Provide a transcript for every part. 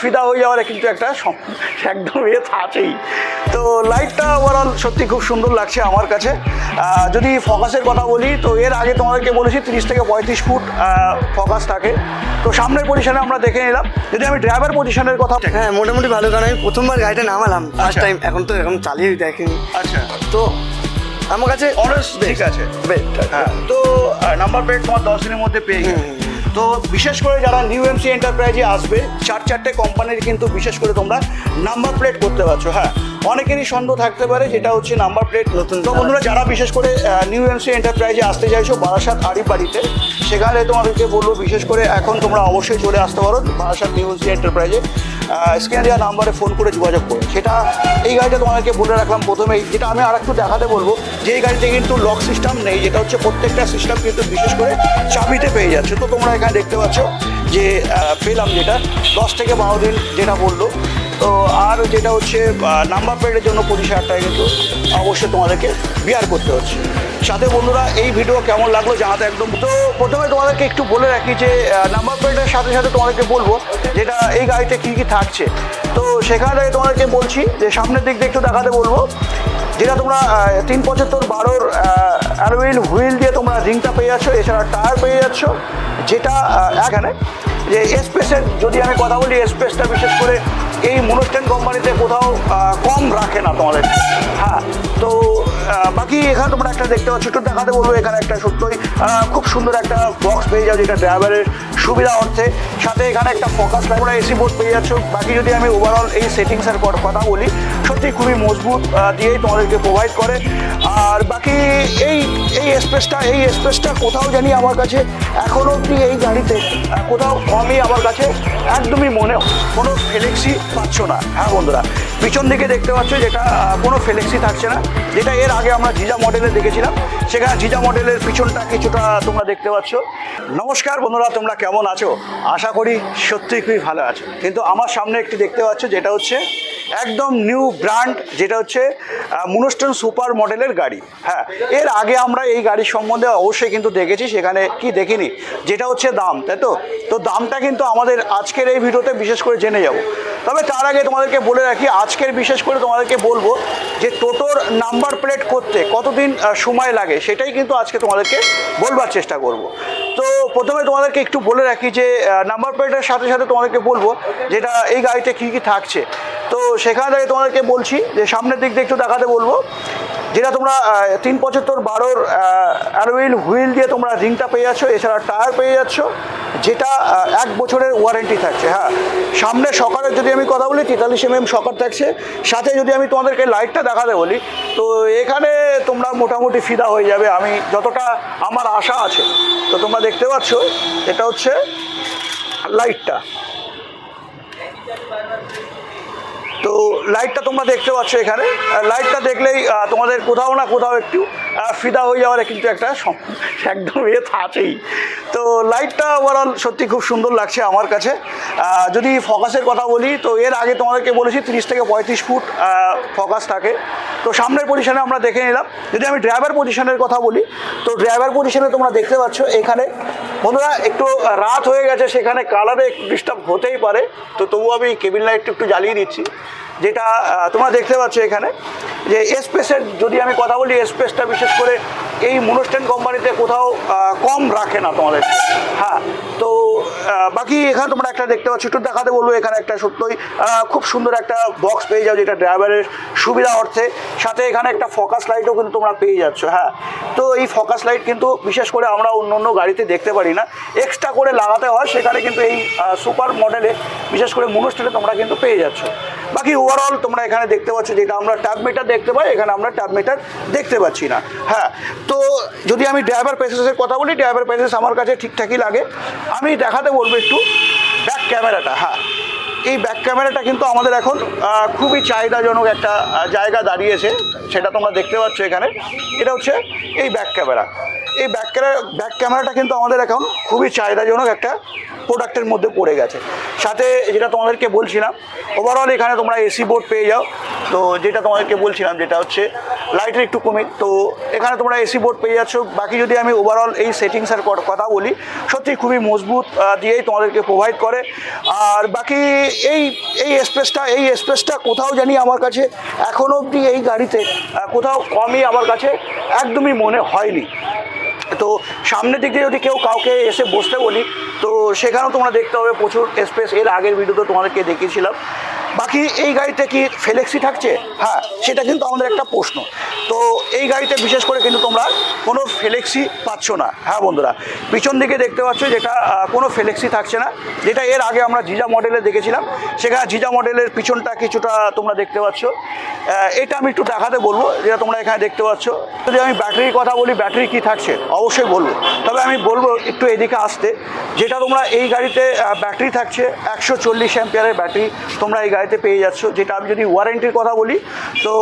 ফিদা হয়ে যাওয়ার কিন্তু একটা একদম এ আছেই। তো লাইটটা ওভারঅল সত্যি খুব সুন্দর লাগছে আমার কাছে। যদি ফকাসের কথা বলি তো এর আগে তোমাদেরকে বলেছি তিরিশ থেকে পঁয়ত্রিশ ফুট ফকাস থাকে। তো সামনের পজিশনে আমরা দেখে নিলাম। যদি আমি ড্রাইভার পজিশনের কথা হ্যাঁ মোটামুটি ভালো কারণ আমি প্রথমবার গাড়িটা নামালাম ফার্স্ট আচ্ছা। টাইম এখন তো এখন চালিয়ে দেখিনি। আচ্ছা। তো আমার কাছে অনেস্ট ঠিক আছে। হ্যাঁ। তো নাম্বার প্লেট তোমার দশ দিনের মধ্যে পেয়ে হুম। তো বিশেষ করে যারা নিউ এমসি এন্টারপ্রাইজে আসবে, চার চারটে কোম্পানির কিন্তু বিশেষ করে তোমরা নাম্বার প্লেট করতে পারছ হ্যাঁ। অনেকেরই সন্দেহ থাকতে পারে, যেটা হচ্ছে নাম্বার প্লেট নতুন। তো বন্ধুরা, যারা বিশেষ করে নিউ এমসি এন্টারপ্রাইজে আসতে চাইছো, বারাসাত আড়ি বাড়িতে সেখানে তোমাদেরকে বলব, বিশেষ করে এখন তোমরা অবশ্যই চলে আসতে পারো, বারাসাত নিউ এমসি এন্টারপ্রাইজে স্ক্রিনে দেওয়া নাম্বারে ফোন করে যোগাযোগ করো সেটা এই গাড়িটা তোমাদেরকে বলে রাখলাম প্রথমেই। যেটা আমি আর একটু দেখাতে বলব, যে এই গাড়িতে কিন্তু লক সিস্টেম নেই, যেটা হচ্ছে প্রত্যেকটা সিস্টেম কিন্তু বিশেষ করে চাবিতে পেয়ে যাচ্ছে। তো তোমরা এখানে দেখতে পাচ্ছ যে পেলাম যেটা। দশ থেকে বারো দিন যেটা বলল তো আর যেটা হচ্ছে নাম্বার প্লেটের জন্য পঁচিশ হাজার টাকা কিন্তু অবশ্যই তোমাদেরকে বিয়ার করতে হচ্ছে। সাথে বন্ধুরা, এই ভিডিও কেমন লাগল জানাতে একদম তো প্রথমে তোমাদেরকে একটু বলে রাখি যে নাম্বার প্লেটের সাথে সাথে তোমাদেরকে বলব যেটা এই গাড়িতে কী কী থাকছে। তো সেখানে থেকে তোমাদেরকে বলছি যে, সামনের দিক দিয়ে একটু দেখাতে বলব। যেটা তোমরা তিন পঁচাত্তর বারোর অ্যালোইল হুইল দিয়ে তোমরা রিংটা পেয়ে যাচ্ছ, এছাড়া টায়ার পেয়ে যাচ্ছ, যেটা এখানে যে স্পেসের যদি আমি কথা বলি স্পেসটা বিশেষ করে এই মনোস্টেন কোম্পানিতে কোথাও কম রাখে না তোমাদের। হ্যাঁ তো বাকি এখানে তোমরা একটা দেখতে পাচ্ছ, একটু দেখাতে বলব এখানে একটা সত্যই খুব সুন্দর একটা বক্স পেয়ে যাও যেটা ড্রাইভারের সুবিধা অর্থে সাথে এখানে একটা ফোকাস তোমরা এসি বোর্ড পেয়ে যাচ্ছ। বাকি যদি আমি ওভারঅল এই সেটিংসের কথা বলি, সত্যি খুবই মজবুত দিয়েই তোমাদেরকে প্রোভাইড করে। আর বাকি এই এই স্পেসটা এই স্পেসটা কোথাও জানি আমার কাছে এখনও অবধি এই গাড়িতে কোথাও কমই আমার কাছে একদমই মনে কোনো ফ্লেক্সি পাচ্ছ না। হ্যাঁ বন্ধুরা, পিছন দিকে দেখতে পাচ্ছ যেটা কোনো ফ্লেক্সি থাকছে না। যেটা এর আগে আমরা জিজা মডেলে দেখেছিলাম। সেখানে জিজা মডেলের পিছনটা কিছুটা তোমরা দেখতে পাচ্ছ। নমস্কার বন্ধুরা, তোমরা কেমন আছো? আশা করি সত্যিই খুবই ভালো আছো। কিন্তু আমার সামনে একটি দেখতে পাচ্ছ, যেটা হচ্ছে একদম নিউ ব্র্যান্ড যেটা হচ্ছে মুনস্টন সুপার মডেলের গাড়ি। হ্যাঁ এর আগে আমরা এই গাড়ির সম্বন্ধে অবশ্যই কিন্তু দেখেছি, সেখানে কি দেখিনি। যেটা হচ্ছে দাম, তাই তো? তো দামটা কিন্তু আমাদের আজকের এই ভিডিওতে বিশেষ করে জেনে যাব। তবে তার আগে তোমাদেরকে বলে রাখি, আজকের বিশেষ করে তোমাদেরকে বলব যে টোটোর নাম্বার প্লেট করতে কতদিন সময় লাগে, সেটাই কিন্তু আজকে তোমাদেরকে বলবার চেষ্টা করব। তো প্রথমে তোমাদেরকে একটু বলে রাখি যে নাম্বার প্লেটের সাথে সাথে তোমাদেরকে বলব যেটা এই গাড়িতে কী কী থাকছে। তো সেখানে থেকে তোমাদেরকে বলছি যে, সামনের দিক দিয়ে একটু দেখাতে বলব। যেটা তোমরা তিন পঁচাত্তর বারোর অ্যালোইল হুইল দিয়ে তোমরা রিংটা পেয়ে যাচ্ছ, এছাড়া টায়ার পেয়ে যাচ্ছ, যেটা এক বছরের ওয়ারেন্টি থাকছে হ্যাঁ। সামনে সকালের যদি আমি কথা বলি, তেতাল্লিশ এম এম সকার থাকছে, সাথে যদি আমি তোমাদেরকে লাইটটা দেখাতে বলি, তো এখানে তোমরা মোটামুটি ফিদা হয়ে যাবে, আমি যতটা আমার আশা আছে, তো তোমরা দেখতে পাচ্ছ, এটা হচ্ছে লাইটটা। তো লাইটটা তোমরা দেখতে পাচ্ছ এখানে। লাইটটা দেখলেই তোমাদের কোথাও না কোথাও একটু ফিদা হয়ে যাওয়ার কিন্তু একটা একদম এ আছেই। তো লাইটটা ওভারঅল সত্যি খুব সুন্দর লাগছে আমার কাছে। যদি ফকাসের কথা বলি, তো এর আগে তোমাদেরকে বলেছি তিরিশ থেকে পঁয়ত্রিশ ফুট ফকাস থাকে। তো সামনের পজিশনে আমরা দেখে নিলাম। যদি আমি ড্রাইভার পজিশনের কথা বলি, তো ড্রাইভার পজিশনে তোমরা দেখতে পাচ্ছ এখানে। বন্ধুরা, একটু রাত হয়ে গেছে, সেখানে কালারে একটু ডিস্টার্ব হতেই পারে। তো তবু আমি কেবিন লাইটটা একটু জ্বালিয়ে দিচ্ছি। যেটা তোমরা দেখতে পাচ্ছ এখানে, যে স্পেসের যদি আমি কথা বলি স্পেসটা বিশেষ করে এই মনোস্টেন কোম্পানিতে কোথাও কম রাখে না তোমাদের। হ্যাঁ তো বাকি এখানে তোমরা একটা দেখতে পাচ্ছ, একটু দেখাতে বলব এখানে একটা সত্যই খুব সুন্দর একটা বক্স পেয়ে যাও যেটা ড্রাইভারের সুবিধা অর্থে। সাথে এখানে একটা ফোকাস লাইটও কিন্তু তোমরা পেয়ে যাচ্ছ হ্যাঁ। তো এই ফোকাস লাইট কিন্তু বিশেষ করে আমরা অন্য অন্য গাড়িতে দেখতে পারি না। এক্সট্রা করে লাগাতে হয়, সেখানে কিন্তু এই সুপার মডেলে বিশেষ করে মনোস্টেলে তোমরা কিন্তু পেয়ে যাচ্ছ। বাকি ওভারঅল তোমরা এখানে দেখতে পাচ্ছ যেটা আমরা ট্যাব মিটার দেখতে পাই, এখানে আমরা ট্যাব মিটার দেখতে পাচ্ছি না। হ্যাঁ তো যদি আমি ড্রাইভার প্যাসেজের কথা বলি ড্রাইভার প্যাসেজ আমার কাছে ঠিকঠাকই লাগে। আমি দেখাতে বলব একটু ব্যাক ক্যামেরাটা হ্যাঁ। এই ব্যাক ক্যামেরাটা কিন্তু আমাদের এখন খুবই চাহিদাজনক একটা জায়গা দাঁড়িয়েছে, সেটা তোমরা দেখতে পাচ্ছ এখানে। এটা হচ্ছে এই ব্যাক ক্যামেরা এই ব্যাক ক্যামেরা ব্যাক ক্যামেরাটা কিন্তু আমাদের এখন খুবই চাহিদাজনক একটা প্রোডাক্টের মধ্যে পড়ে গেছে। সাথে যেটা তোমাদেরকে বলছিলাম ওভারঅল এখানে তোমরা এসি বোর্ড পেয়ে যাও। তো যেটা তোমাদেরকে বলছিলাম, যেটা হচ্ছে লাইটের একটু কমে তো এখানে তোমরা এসি বোর্ড পেয়ে যাচ্ছ। বাকি যদি আমি ওভারঅল এই সেটিংসের কথা বলি, সত্যি খুবই মজবুত দিয়েই তোমাদেরকে প্রোভাইড করে। আর বাকি এই এই এক্সপ্রেসটা এই এক্সপ্রেসটা কোথাও জানি আমার কাছে এখনও অবধি এই গাড়িতে কোথাও কমই আমার কাছে একদমই মনে হয়নি। তো সামনের দিক দিয়ে যদি কেউ কাউকে এসে বসতে বলি, তো সেখানেও তোমরা দেখতে হবে প্রচুর স্পেস এর আগের ভিডিওতে তোমাদেরকে দেখিয়েছিলাম। বাকি এই গাড়িতে কি ফ্লেক্সি থাকছে? হ্যাঁ সেটা কিন্তু আমাদের একটা প্রশ্ন। তো এই গাড়িতে বিশেষ করে কিন্তু তোমরা কোনো ফ্লেক্সি পাচ্ছ না। হ্যাঁ বন্ধুরা, পিছন দিকে দেখতে পাচ্ছ যেটা কোনো ফ্লেক্সি থাকছে না। যেটা এর আগে আমরা জিজা মডেলে দেখেছিলাম। সেখানে জিজা মডেলের পিছনটা কিছুটা তোমরা দেখতে পাচ্ছ। এটা আমি একটু দেখাতে বলব, যেটা তোমরা এখানে দেখতে পাচ্ছ। যদি আমি ব্যাটারির কথা বলি, ব্যাটারি কি থাকছে? অবশ্যই বলব। তবে আমি বলব একটু এদিকে আসতে। যেটা তোমরা এই গাড়িতে ব্যাটারি থাকছে, একশো চল্লিশ অ্যাম্পিয়ারের ব্যাটারি তোমরা এই গাড়িতে পেয়ে যাচ্ছ। যেটা আমি যদি ওয়ারেন্টির কথা বলি, তো,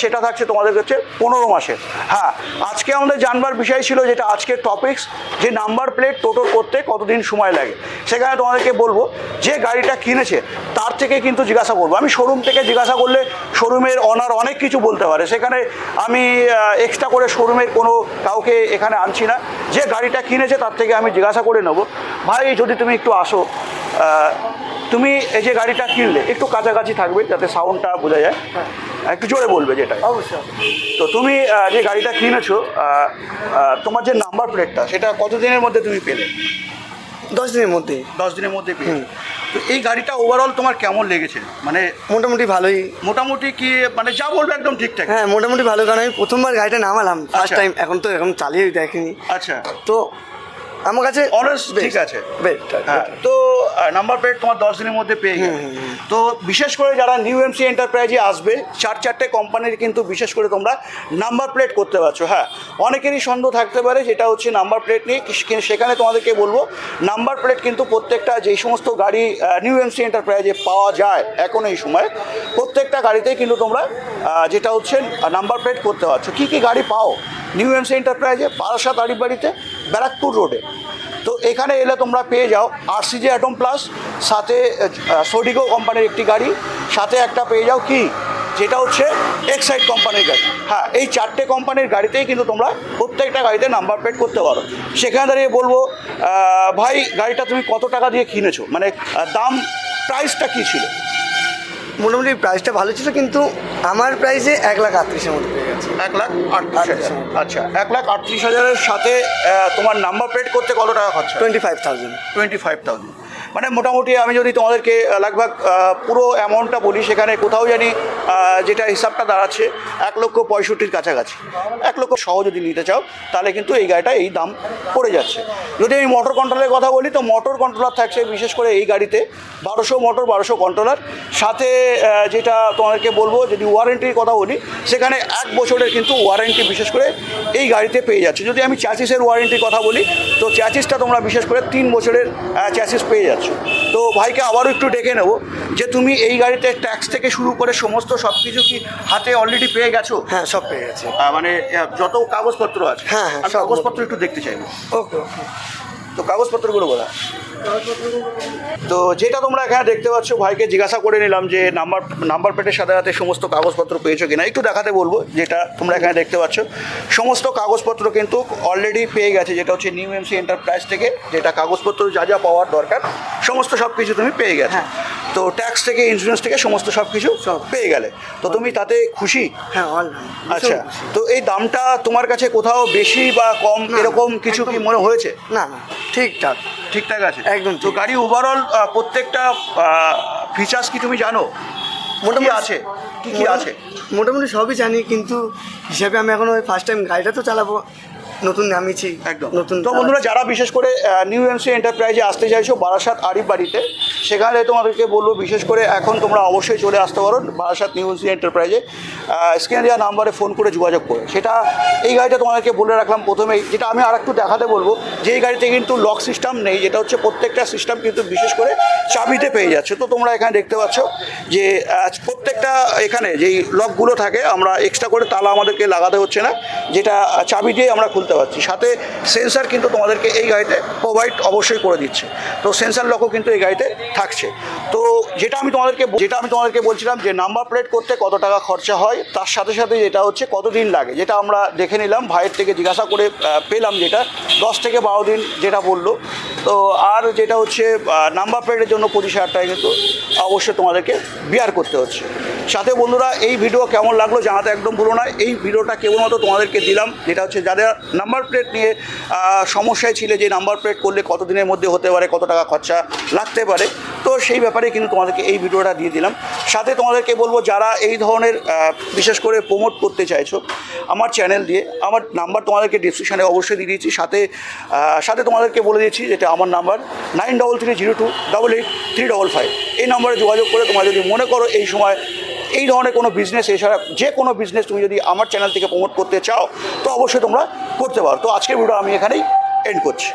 সেটা থাকছে তোমাদের কাছে পনেরো মাসের। হ্যাঁ আজকে আমাদের জানবার বিষয় ছিল যেটা আজকের টপিক্স যে নাম্বার প্লেট টোটো করতে কতদিন সময় লাগে। সেখানে তোমাদেরকে বলব, যে গাড়িটা কিনেছে, তার থেকে কিন্তু জিজ্ঞাসা করব। আমি শোরুম থেকে জিজ্ঞাসা করলে শোরুমের অনার অনেক কিছু বলতে পারে। সেখানে আমি এক্সট্রা করে শোরুমের কোনো কাউকে এখানে আনছি না। যে গাড়িটা কিনেছে, তার থেকে আমি জিজ্ঞাসা করে নেব। ভাই যদি তুমি একটু আসো তুমি এই যে গাড়িটা কিনলে একটু কাছাকাছি থাকবে যাতে সাউন্ডটা বোঝা যায়। একটু জোরে বলবে যেটা। অবশ্যই। তো তুমি যে গাড়িটা কিনেছো তোমার যে নাম্বার প্লেটটা সেটা কতদিনের মধ্যে তুমি পেলে? দশ দিনের মধ্যে। দশ দিনের মধ্যে পেলে। তো এই গাড়িটা ওভারঅল তোমার কেমন লেগেছে? মানে মোটামুটি ভালোই। মোটামুটি কি মানে যা বলবে একদম ঠিকঠাক। হ্যাঁ মোটামুটি ভালো কারণ আমি প্রথমবার গাড়িটা নামালাম। ফার্স্ট আচ্ছা। টাইম এখন তো এখন চালিয়ে দেখিনি। আচ্ছা। তো আমার কাছে Honest ঠিক আছে। হ্যাঁ তো নাম্বার প্লেট তোমার দশ দিনের মধ্যে পেয়ে গেলে। তো বিশেষ করে যারা নিউ এমসি এন্টারপ্রাইজে আসবে চার চারটে কোম্পানির কিন্তু বিশেষ করে তোমরা নাম্বার প্লেট করতে পারছ হ্যাঁ। অনেকেরই সন্দেহ থাকতে পারে যেটা হচ্ছে নাম্বার প্লেট নিয়ে সেখানে তোমাদেরকে বলব নাম্বার প্লেট কিন্তু প্রত্যেকটা যেই সমস্ত গাড়ি নিউ এমসি এন্টারপ্রাইজে পাওয়া যায় এখন এই সময় প্রত্যেকটা গাড়িতেই কিন্তু তোমরা যেটা হচ্ছে নাম্বার প্লেট করতে পারছ। কী কী গাড়ি পাও নিউ এমসি এন্টারপ্রাইজে বারাসাত আড়িবাড়িতে ব্যারাকপুর রোডে। তো এখানে এলে তোমরা পেয়ে যাও আরসিজি অ্যাটম প্লাস সাথে সোডিগো কোম্পানির একটি গাড়ি, সাথে একটা পেয়ে যাও কি? যেটা হচ্ছে এক্সাইড কোম্পানির গাড়ি। হ্যাঁ এই চারটে কোম্পানির গাড়িতেই কিন্তু তোমরা প্রত্যেকটা গাড়িতে নাম্বার প্লেট করতে পারো। সেখানে দাঁড়িয়ে বলব ভাই, গাড়িটা তুমি কত টাকা দিয়ে কিনেছো? মানে দাম প্রাইসটা কী ছিল? মোটামুটি প্রাইসটা ভালো ছিল কিন্তু আমার প্রাইসে এক লাখ আটত্রিশের মধ্যে পেয়ে গেছে। এক লাখ আটত্রিশ হাজার আচ্ছা এক লাখ আটত্রিশ হাজারের সাথে তোমার নাম্বার প্লেট করতে কত টাকা খরচা twenty five thousand twenty five thousand মানে মোটামুটি আমি যদি তোমাদেরকে লাগভাগ পুরো অ্যামাউন্টটা বলি, সেখানে কোথাও জানি যেটা হিসাবটা দাঁড়াচ্ছে, এক লক্ষ পঁয়ষট্টির কাছাকাছি। এক লক্ষ সহ যদি নিতে চাও, তাহলে কিন্তু এই গাড়িটা এই দাম পড়ে যাচ্ছে। যদি আমি মোটর কন্ট্রোলের কথা বলি, তো মোটর কন্ট্রোলার থাকছে বিশেষ করে এই গাড়িতে, বারোশো মোটর বারোশো কন্ট্রোলার সাথে যেটা তোমাদেরকে বলব, যদি ওয়ারেন্টির কথা বলি, সেখানে এক বছরের কিন্তু ওয়ারেন্টি বিশেষ করে এই গাড়িতে পেয়ে যাচ্ছে। যদি আমি চ্যাচিসের ওয়ারেন্টির কথা বলি, তো চ্যাচিসটা তোমরা বিশেষ করে তিন বছরের চ্যাচিস পেয়ে যাচ্ছ। তো ভাইকে আবারও একটু ডেকে নেব যে তুমি এই গাড়িতে ট্যাক্স থেকে শুরু করে সমস্ত সব কিছু কি হাতে অলরেডি পেয়ে গেছো? হ্যাঁ সব পেয়ে গেছে। মানে যত কাগজপত্র আছে হ্যাঁ, হ্যাঁ, কাগজপত্র একটু দেখতে চাইব। ওকে ওকে। তো কাগজপত্রগুলো বলা তো যেটা তোমরা এখানে দেখতে পাচ্ছ, ভাইকে জিজ্ঞাসা করে নিলাম যে নাম্বার নাম্বার প্লেটের সাথে সাথে সমস্ত কাগজপত্র পেয়েছ কিনা। একটু দেখাতে বলব যেটা তোমরা এখানে দেখতে পাচ্ছ। সমস্ত কাগজপত্র কিন্তু অলরেডি পেয়ে গেছে, যেটা হচ্ছে নিউ এমসি এন্টারপ্রাইজ থেকে, যেটা কাগজপত্র যা যা পাওয়ার দরকার, সমস্ত সব কিছু তুমি পেয়ে গেছো। তো ট্যাক্স থেকে ইন্স্যুরেন্স থেকে সমস্ত সব। কিছু পেয়ে গেলে। তো তুমি তাতে খুশি? হ্যাঁ অল আচ্ছা তো এই দামটা তোমার কাছে কোথাও বেশি বা কম এরকম কিছু কি মনে হয়েছে? না না ঠিকঠাক। ঠিকঠাক আছে? একদম তো গাড়ি ওভারঅল প্রত্যেকটা ফিচার্স কি তুমি জানো? মোটামুটি আছে? কি কি আছে? মোটামুটি সবই জানি কিন্তু হিসাবে আমি এখন ওই ফার্স্ট টাইম গাড়িটা তো চালাবো। নতুন নামিয়েছি। একদম। নতুন তো বন্ধুরা যারা বিশেষ করে নিউ এমসি এন্টারপ্রাইজে আসতে চাইছো বারাসাত আরিফ বাড়িতে সেখানে তোমাদেরকে বলব বিশেষ করে এখন তোমরা অবশ্যই চলে আসতে পারো বারাসাত নিউ এমসি এন্টারপ্রাইজে স্ক্রিনে দেওয়া নাম্বারে ফোন করে যোগাযোগ করে। সেটা এই গাড়িটা তোমাদেরকে বলে রাখলাম প্রথমেই যেটা আমি আর একটু দেখাতে বলব যে এই গাড়িতে কিন্তু লক সিস্টেম নেই যেটা হচ্ছে প্রত্যেকটা সিস্টেম কিন্তু বিশেষ করে চাবিতে পেয়ে যাচ্ছে। তো তোমরা এখানে দেখতে পাচ্ছ যে প্রত্যেকটা এখানে যেই লকগুলো থাকে আমরা এক্সট্রা করে তালা আমাদেরকে লাগাতে হচ্ছে না যেটা চাবি দিয়ে আমরা খুলতে বলতে পারছি। সাথে সেন্সার কিন্তু তোমাদেরকে এই গাড়িতে প্রোভাইড অবশ্যই করে দিচ্ছে। তো সেন্সার লকও কিন্তু এই গাড়িতে থাকছে। তো যেটা আমি তোমাদেরকে যেটা আমি তোমাদেরকে বলছিলাম যে নাম্বার প্লেট করতে কত টাকা খরচা হয়, তার সাথে সাথে যেটা হচ্ছে কতদিন লাগে, যেটা আমরা দেখে নিলাম, ভাইয়ের থেকে জিজ্ঞাসা করে পেলাম যেটা, দশ থেকে বারো দিন যেটা বলল। তো আর যেটা হচ্ছে নাম্বার প্লেটের জন্য পঁচিশ হাজার টাকা কিন্তু অবশ্যই তোমাদেরকে বিয়ার করতে হচ্ছে। সাথে বন্ধুরা, এই ভিডিও কেমন লাগল জানাতে একদম ভুলো না। এই ভিডিওটা কেবলমাত্র তোমাদেরকে দিলাম, যেটা হচ্ছে যাদের নাম্বার প্লেট নিয়ে সমস্যায় ছিল, যে নাম্বার প্লেট করলে কত দিনের মধ্যে হতে পারে, কত টাকা খরচা লাগতে পারে, তো সেই ব্যাপারে কিন্তু তোমাদেরকে এই ভিডিওটা দিয়ে দিলাম। সাথে তোমাদেরকে বলব, যারা এই ধরনের বিশেষ করে প্রমোট করতে চাইছো আমার চ্যানেল দিয়ে, আমার নাম্বার তোমাদেরকে ডিসক্রিপশানে অবশ্যই দিয়ে দিয়েছি। সাথে সাথে তোমাদেরকে বলে দিয়েছি যেটা আমার number nine double three zero two double eight three double five এই নাম্বারে যোগাযোগ করে তোমরা যদি মনে করো এই সময় এই ধরনের কোনো বিজনেস এছাড়া যে কোনো বিজনেস তুমি যদি আমার চ্যানেল থেকে প্রমোট করতে চাও, তো অবশ্যই তোমরা করতে পারো। তো আজকের ভিডিও আমি এখানেই এন্ড করছি।